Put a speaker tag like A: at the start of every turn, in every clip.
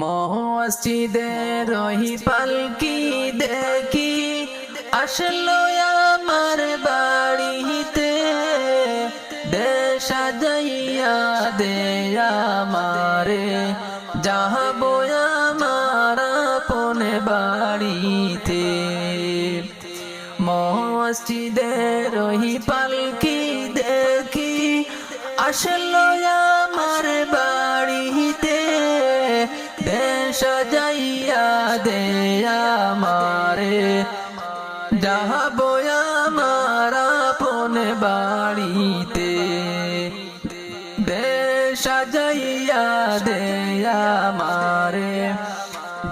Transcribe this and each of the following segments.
A: মসজিদে রহি পালকি দেখি, আসলো আমার বাড়িতে। দেশা যাইয়া দে আমারে, যাহবো আমার আপনে বাড়িতে। মসজিদে রহি পালকি দেখি, আসলো আমার যাইয়া দে আমারে। যাব আমার আপন বাড়িতে দেশ যাইয়া দে আমারে।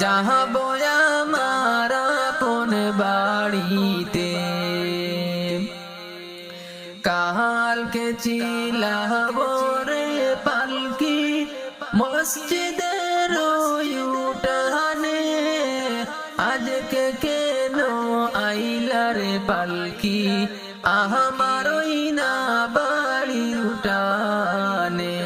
A: যাব আমার আপন বাড়িতে কালকে চিলাবো রে পালকি? মসজিদের পালকি আমার না বাড়ি উঠানে।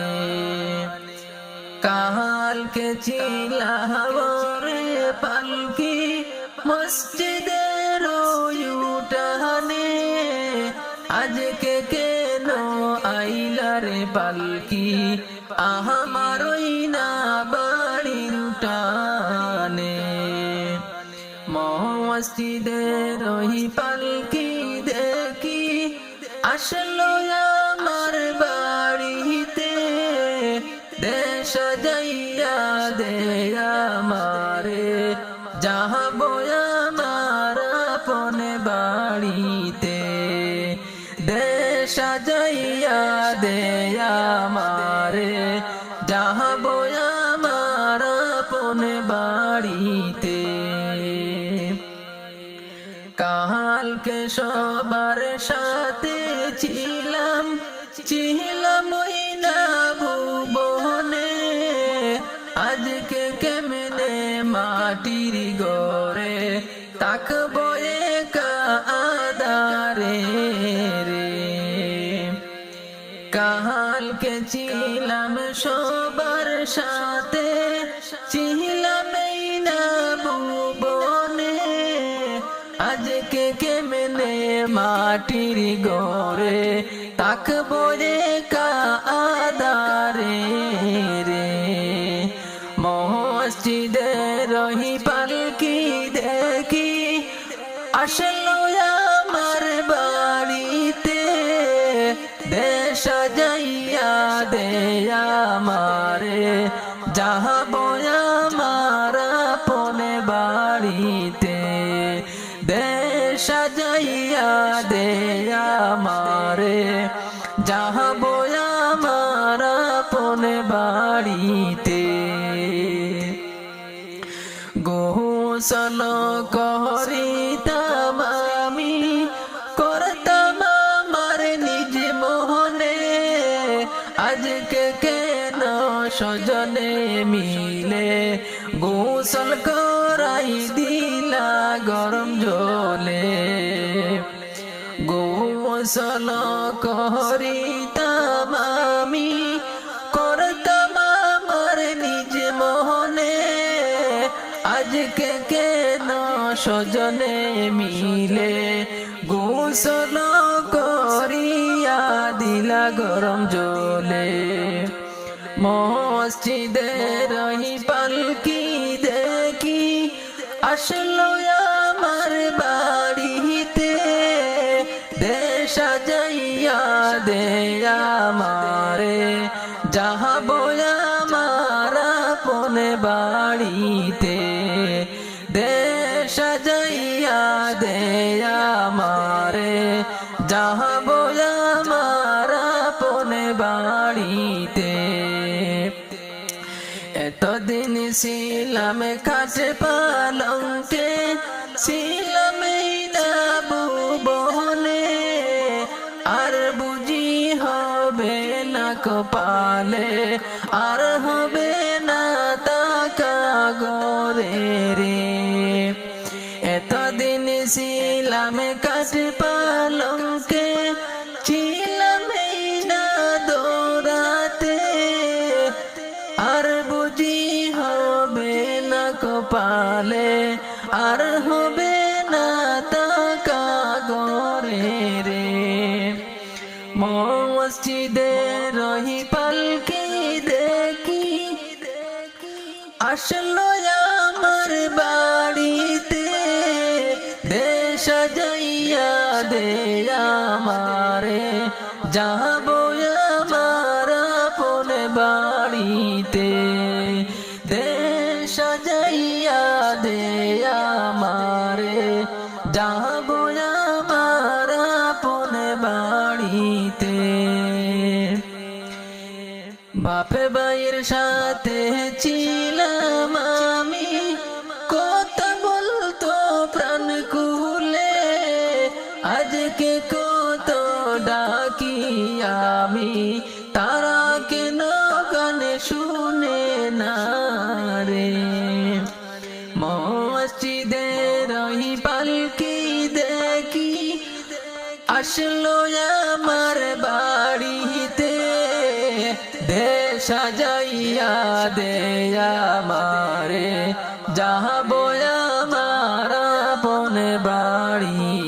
A: কালকে চিলাবো রে পালকি, মসজিদের উঠানে। আজকে কেন আইলা রে পালকি আমার না বাড়ির উঠানে। মসজিদের রহি পালকি দেখি আসলো আমার বাড়িতে, দেশ যাইয়া দে আমারে। যাহবো আমার আপন বাড়িতে, দেশ যাইয়া দে আমারে। যাহবো আমার আপন বাড়িতে, কালকে সবার সাথে ছিলাম না ভুবনে। আজকে কেমনে মাটির গড়ে তাকবো একা আদারে রে। কালকে ছিলাম সবার সাথে, ছিলাম না ভুবনে। আজকে কেমনে মাটির গড়ে তাকবো রে কা আদারে রে মসজিদে রহি পালকি দেখি। আসলো আমার বাড়িতে, দেশ যাইয়া দে আমারে। যাহবো আমার আপনে বাড়িতে যাইয়া দে আমারে। যাহবো আমার আপন বাড়িতে। গোসল করিতাম কেন সজনে মিলে গোসল করাই দিলা গরম জলে। গোসল করিতাম আমি করতাম আমার নিজ মোহনে আজকে কেন সজনে মিলে গোসল করিয়া দিলা গরম জলে। মসজিদে রহি পালকি দেখি, আসলো আমার বাড়িতে। দেশ যাইয়া দে আমারে যাহবো আমার আপন বাড়িতে। দেশ ছিলাম কাছে পালংকে ছিলাম ভুবনে আর বুঝি হবে না কপালে আর হবে হবে না তাকা গরে রে মসজিদে রহি পালকি দেখি। আসলো আমার বাড়িতে। দেশ যাইয়া দে আমারে। যাব বাপে ভাইয়ের সাথে ছিলাম আমি। কথা বলতো, প্রাণ কুলে আজকে কত ডাকি আমি। তারা কেন গানে শুনে না রে? মসজিদে রহি পালকি দেখি। আসলো যাইয়া দে আমারে যাব আমার আপন বাড়িতে দে